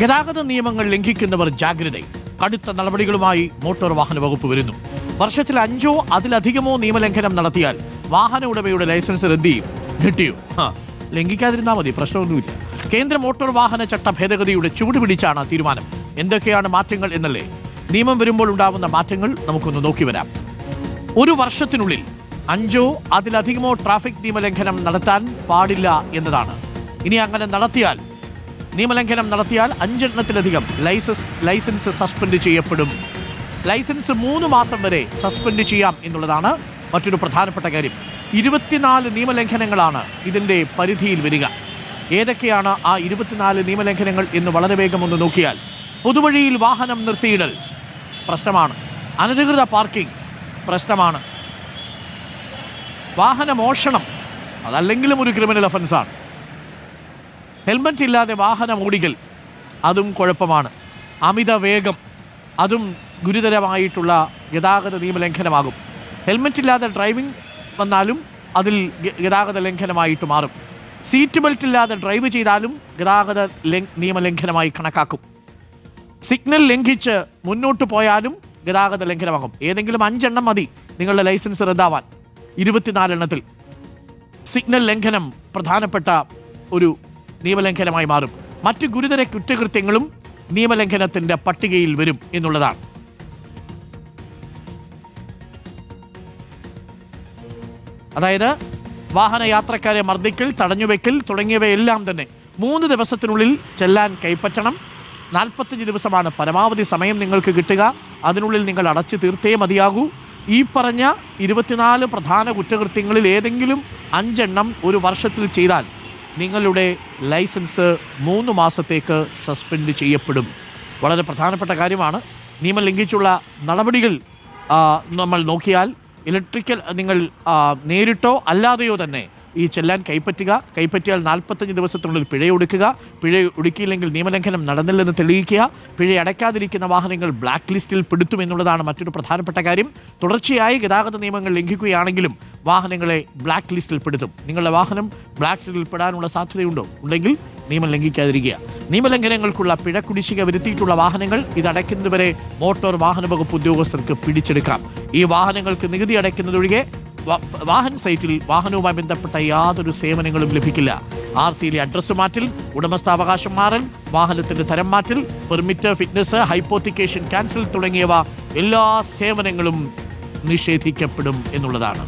ഗതാഗത നിയമങ്ങൾ ലംഘിക്കുന്നവർ ജാഗ്രത കടുത്ത നടപടികളുമായി മോട്ടോർ വാഹന വകുപ്പ് വരുന്നു. വർഷത്തിൽ അഞ്ചോ അതിലധികമോ നിയമലംഘനം നടത്തിയാൽ വാഹന ഉടമയുടെ ലൈസൻസ് റദ്ദ് ചെയ്യും. കിട്ടിയോ ലംഘിക്കാതിരുന്നാൽ മതി പ്രശ്നമൊന്നുമില്ല. കേന്ദ്ര മോട്ടോർ വാഹന ചട്ട ഭേദഗതിയുടെ ചൂട് പിടിച്ചാണ് തീരുമാനം. എന്തൊക്കെയാണ് മാറ്റങ്ങൾ എന്നല്ലേ? നിയമം വരുമ്പോൾ ഉണ്ടാവുന്ന മാറ്റങ്ങൾ നമുക്കൊന്ന് നോക്കി വരാം. ഒരു വർഷത്തിനുള്ളിൽ അഞ്ചോ അതിലധികമോ ട്രാഫിക് നിയമലംഘനം നടത്താൻ പാടില്ല എന്നതാണ്. ഇനി അങ്ങനെ നടത്തിയാൽ നിയമലംഘനം നടത്തിയാൽ അഞ്ചെണ്ണത്തിലധികം ലൈസൻസ് ലൈസൻസ് സസ്പെൻഡ് ചെയ്യപ്പെടും. ലൈസൻസ് മൂന്ന് മാസം വരെ സസ്പെൻഡ് ചെയ്യാം എന്നുള്ളതാണ് മറ്റൊരു പ്രധാനപ്പെട്ട കാര്യം. ഇരുപത്തിനാല് നിയമലംഘനങ്ങളാണ് ഇതിന്റെ പരിധിയിൽ വരിക. ഏതൊക്കെയാണ് ആ ഇരുപത്തിനാല് നിയമലംഘനങ്ങൾ എന്ന് വളരെ വേഗം ഒന്ന് നോക്കിയാൽ പൊതുവഴിയിൽ വാഹനം നിർത്തിയിടൽ പ്രശ്നമാണ്. അനധികൃത പാർക്കിംഗ് പ്രശ്നമാണ്. വാഹന മോഷണം അതല്ലെങ്കിലും ഒരു ക്രിമിനൽ ഒഫൻസാണ്. ഹെൽമറ്റ് ഇല്ലാതെ വാഹനം ഓടിക്കൽ അതും കുഴപ്പമാണ്. അമിത വേഗം അതും ഗുരുതരമായിട്ടുള്ള ഗതാഗത നിയമലംഘനമാകും. ഹെൽമറ്റ് ഇല്ലാതെ ഡ്രൈവിംഗ് വന്നാലും അതിൽ ഗതാഗത ലംഘനമായിട്ട് മാറും. സീറ്റ് ബെൽറ്റ് ഇല്ലാതെ ഡ്രൈവ് ചെയ്താലും ഗതാഗത ലംഘ- നിയമലംഘനമായി കണക്കാക്കും. സിഗ്നൽ ലംഘിച്ച് മുന്നോട്ട് പോയാലും ഗതാഗത ലംഘനമാകും. ഏതെങ്കിലും അഞ്ചെണ്ണം മതി നിങ്ങളുടെ ലൈസൻസ് റദ്ദാവാൻ. ഇരുപത്തിനാലെണ്ണത്തിൽ. സിഗ്നൽ ലംഘനം പ്രധാനപ്പെട്ട ഒരു നിയമലംഘനമായി മാറും. മറ്റ് ഗുരുതര കുറ്റകൃത്യങ്ങളും നിയമലംഘനത്തിന്റെ പട്ടികയിൽ വരും എന്നുള്ളതാണ്. അതായത് വാഹനയാത്രക്കാരെ മർദ്ദിക്കൽ തടഞ്ഞുവെക്കൽ തുടങ്ങിയവയെല്ലാം തന്നെ മൂന്ന് ദിവസത്തിനുള്ളിൽ ചെല്ലാൻ കൈപ്പറ്റണം. നാൽപ്പത്തഞ്ച് ദിവസമാണ് പരമാവധി സമയം നിങ്ങൾക്ക് കിട്ടുക. അതിനുള്ളിൽ നിങ്ങൾ അടച്ചു തീർത്തേ മതിയാകൂ. ഈ പറഞ്ഞ ഇരുപത്തിനാല് പ്രധാന കുറ്റകൃത്യങ്ങളിൽ ഏതെങ്കിലും അഞ്ചെണ്ണം ഒരു വർഷത്തിൽ ചെയ്താൽ നിങ്ങളുടെ ലൈസൻസ് മൂന്ന് മാസത്തേക്ക് സസ്പെൻഡ് ചെയ്യപ്പെടും. വളരെ പ്രധാനപ്പെട്ട കാര്യമാണ്. നിയമം ലംഘിച്ചുള്ള നടപടികൾ നമ്മൾ നോക്കിയാൽ ഇലക്ട്രിക്കൽ നിങ്ങൾ നേരിട്ടോ അല്ലാതെയോ തന്നെ ഈ ചെല്ലാൻ കൈപ്പറ്റുക. കൈപ്പറ്റിയാൽ നാൽപ്പത്തഞ്ച് ദിവസത്തിനുള്ളിൽ പിഴ ഒടുക്കുക. പിഴ ഒടുക്കിയില്ലെങ്കിൽ നിയമലംഘനം നടന്നില്ലെന്ന് തെളിയിക്കുക. പിഴ അടയ്ക്കാതിരിക്കുന്ന വാഹനങ്ങൾ ബ്ലാക്ക് ലിസ്റ്റിൽ പെടുത്തും എന്നുള്ളതാണ് മറ്റൊരു പ്രധാനപ്പെട്ട കാര്യം. തുടർച്ചയായി ഗതാഗത നിയമങ്ങൾ ലംഘിക്കുകയാണെങ്കിലും വാഹനങ്ങളെ ബ്ലാക്ക് ലിസ്റ്റിൽ പെടുത്തും. നിങ്ങളുടെ വാഹനം ബ്ലാക്ക് ലിസ്റ്റിൽ പെടാനുള്ള സാധ്യതയുണ്ടോ? ഉണ്ടെങ്കിൽ നിയമം ലംഘിക്കാതിരിക്കുക. നിയമലംഘനങ്ങൾക്കുള്ള പിഴ കുടിശ്ശിക വരുത്തിയിട്ടുള്ള വാഹനങ്ങൾ ഇത് അടയ്ക്കുന്നതുവരെ മോട്ടോർ വാഹന വകുപ്പ് ഉദ്യോഗസ്ഥർക്ക് പിടിച്ചെടുക്കാം. ഈ വാഹനങ്ങൾക്ക് നികുതി അടയ്ക്കുന്നതൊഴികെ വാഹൻ സൈറ്റിൽ വാഹനവുമായി ബന്ധപ്പെട്ട യാതൊരു സേവനങ്ങളും ലഭിക്കില്ല. ആർ സിയിലെ അഡ്രസ് മാറ്റൽ ഉടമസ്ഥാവകാശം മാറൽ വാഹനത്തിന്റെ തരം മാറ്റൽ പെർമിറ്റ് ഫിറ്റ്നസ് ഹൈപ്പോത്തിക്കേഷൻ ക്യാൻസൽ തുടങ്ങിയവ എല്ലാ സേവനങ്ങളും നിഷേധിക്കപ്പെടും എന്നുള്ളതാണ്.